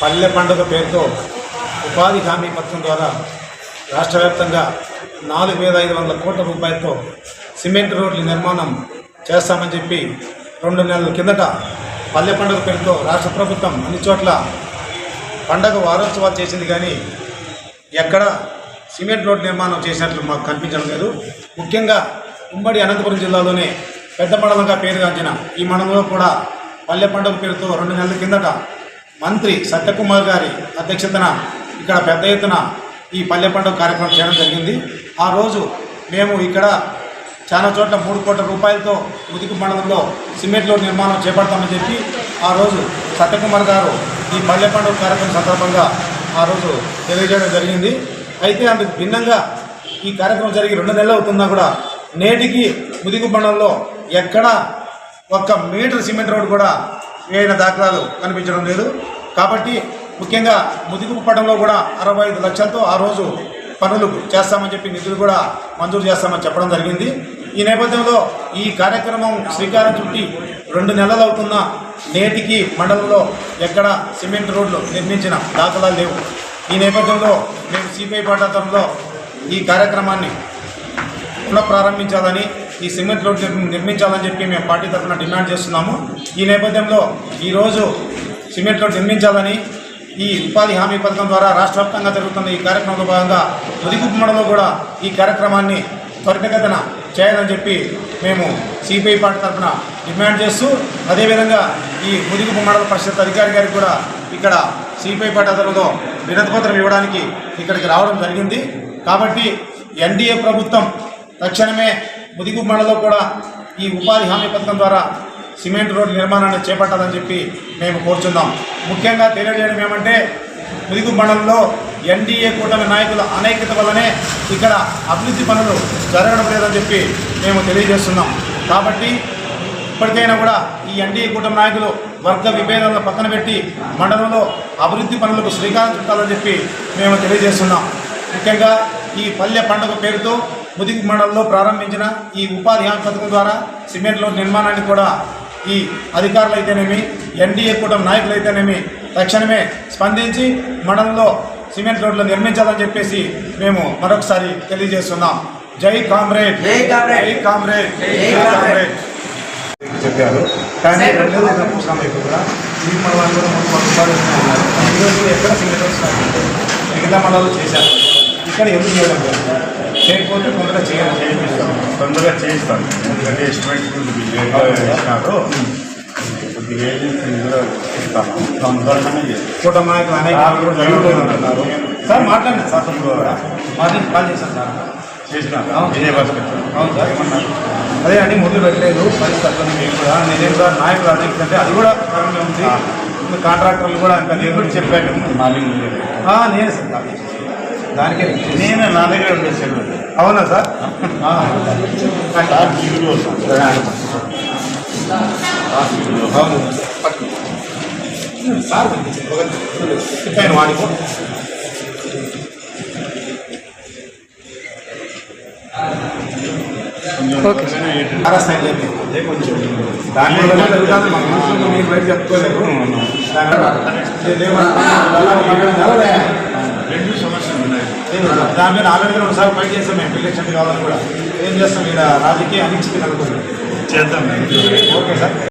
పల్లె పండుగ పేరుతో ఉపాధి హామీ పథకం ద్వారా రాష్ట్ర వ్యాప్తంగా నాలుగు వేల ఐదు వందల కోట్ల రూపాయలతో సిమెంట్ రోడ్ల నిర్మాణం చేస్తామని చెప్పి రెండు నెలల కిందట పల్లె పండుగ పేరుతో రాష్ట్ర ప్రభుత్వం అన్ని చోట్ల పండగ వారోత్సవాలు చేసింది కానీ ఎక్కడ సిమెంట్ రోడ్ నిర్మాణం చేసినట్లు మాకు కనిపించడం లేదు. ముఖ్యంగా ఉమ్మడి అనంతపురం జిల్లాలోనే పెద్ద మండలంగా పేరుగాంచిన ఈ మండలంలో కూడా పల్లె పండుగ పేరుతో రెండు నెలల కిందట మంత్రి సత్యకుమార్ గారి అధ్యక్షతన ఇక్కడ పెద్ద ఎత్తున ఈ పల్లె పండుగ కార్యక్రమం చేయడం జరిగింది. ఆ రోజు మేము ఇక్కడ చాలా చోట్ల మూడు కోట్ల రూపాయలతో ముదికు మండలంలో సిమెంట్ రోడ్ నిర్మాణం చేపడతామని చెప్పి ఆ రోజు సత్యకుమార్ గారు ఈ పల్లె పండుగ కార్యక్రమం సందర్భంగా ఆ రోజు తెలియజేయడం జరిగింది. అయితే అందుకు భిన్నంగా ఈ కార్యక్రమం జరిగి రెండు నెలలు అవుతున్నా కూడా నేటికి ముదిగు మండలంలో ఎక్కడ ఒక్క మీటర్ సిమెంట్ రోడ్ కూడా వేయన దాఖలాలు కనిపించడం లేదు. కాబట్టి ముఖ్యంగా ముదిగు పట్టణంలో కూడా అరవై ఐదు లక్షలతో ఆ రోజు పనులు చేస్తామని చెప్పి నిధులు కూడా మంజూరు చేస్తామని చెప్పడం జరిగింది. ఈ నేపథ్యంలో ఈ కార్యక్రమం శ్రీకారం చుట్టి రెండు నెలలు అవుతున్న నేటికి మండలంలో ఎక్కడ సిమెంట్ రోడ్లు నిర్మించిన దాఖలాలు లేవు. ఈ నేపథ్యంలో మేము సిపిఐ పాఠాతంలో ఈ కార్యక్రమాన్ని పునఃప్రారంభించాలని ఈ సిమెంట్ రోడ్ నిర్మించాలని చెప్పి మేము పార్టీ తరఫున డిమాండ్ చేస్తున్నాము. ఈ నేపథ్యంలో ఈరోజు సిమెంట్ రోడ్ నిర్మించాలని ఈ ఉపాధి హామీ పథకం ద్వారా రాష్ట్ర వ్యాప్తంగా జరుగుతున్న ఈ కార్యక్రమంలో భాగంగా ముదిగుమ్మడలో కూడా ఈ కార్యక్రమాన్ని త్వరితగతన చేయాలని చెప్పి మేము సిపిఐ పార్టీ తరఫున డిమాండ్ చేస్తూ అదేవిధంగా ఈ ముదిగుపు మండల పరిషత్ అధికారి గారికి కూడా ఇక్కడ సిపిఐ పార్టీ ఆధ్వర్యంలో వినతిపత్రం ఇవ్వడానికి ఇక్కడికి రావడం జరిగింది. కాబట్టి ఎన్డీఏ ప్రభుత్వం తక్షణమే ముదిగు మండలంలో కూడా ఈ ఉపాధి హామీ పథకం ద్వారా సిమెంట్ రోడ్డు నిర్మాణాన్ని చేపట్టాలని చెప్పి మేము కోరుచున్నాం. ముఖ్యంగా తెలియజేయడం ఏమంటే ముదిగు మండలంలో ఎన్డీఏ కూటమి నాయకుల అనేకత వల్లనే ఇక్కడ అభివృద్ధి పనులు జరగడం లేదని చెప్పి మేము తెలియజేస్తున్నాం. కాబట్టి ఇప్పటికైనా కూడా ఈ ఎన్డీఏ కూటమి నాయకులు వర్గ విభేదాలను పక్కన పెట్టి మండలంలో అభివృద్ధి పనులకు శ్రీకారం చుట్టాలని చెప్పి మేము తెలియజేస్తున్నాం. ముఖ్యంగా ఈ పల్లె పండుగ పేరుతో ముదిగు మండలంలో ప్రారంభించిన ఈ ఉపాధి హామీ పథకం ద్వారా సిమెంట్ రోడ్ నిర్మాణాన్ని కూడా ఈ అధికారులు అయితేనేమి ఎన్డీఏ కూటమి నాయకులు అయితేనేమి తక్షణమే స్పందించి మండలంలో సిమెంట్ రోడ్లు నిర్మించాలని చెప్పేసి మేము మరొకసారి తెలియజేస్తున్నాం జై కామ్రేడ్ జై కామ్రేడ్. జై కామ్రేడ్ జై కామ్రేడ్. చెప్పారు కానీ రెండు రోజులు చూసాం ఇప్పుడు ఈ మండలాలు కూడా మూడు వందల రూపాయలు ఇస్తున్నారు. ఈరోజు ఎక్కడ అయింది? మిగతా మండలాలు చేశారు ఇక్కడ ఎందుకు చేయడం లేదు చేయకపోతే తొందరగా చేయాలి. చేయిస్తాం తొందరగా చేయిస్తాను ఎందుకంటే ఎస్టిమేట్ కూడా కూటమి నాయకులు అనేక కూడా అంటున్నారు సార్ మాట్లాడండి. సార్ కూడా మాట్లాడి కాల్ చేశాను సార్. చేసినారు. విజయభాస్కర్ అవును సార్. ఏమన్నారు? అదే అండి మొదలు పెట్టలేదు. పరిస్థితి అట్లా మీకు కూడా. నేనేం సార్ నాయకులు అనేకంటే అది కూడా కారణమే ఉంది. కాంట్రాక్టర్లు కూడా ఇంకా నేను కూడా చెప్పాను నేనే సార్. దానికే నేను నా దగ్గర ఉండే సెలవు అవునా సార్? అవును. సార్ చెప్పాను వాడికి ఓకే. కొంచెం. జరుగుతుంది మన మీరు బయట రెండు ఉన్నాయి దాని మీద ఆల్రెడీ ఒకసారి బయట చేస్తాం మేము ఎలక్షన్ కావాలని కూడా. ఏం చేస్తాం? ఇక్కడ రాజకీయ అనిశ్చితి కనుక్కుంటాం చేద్దాం. Okay sir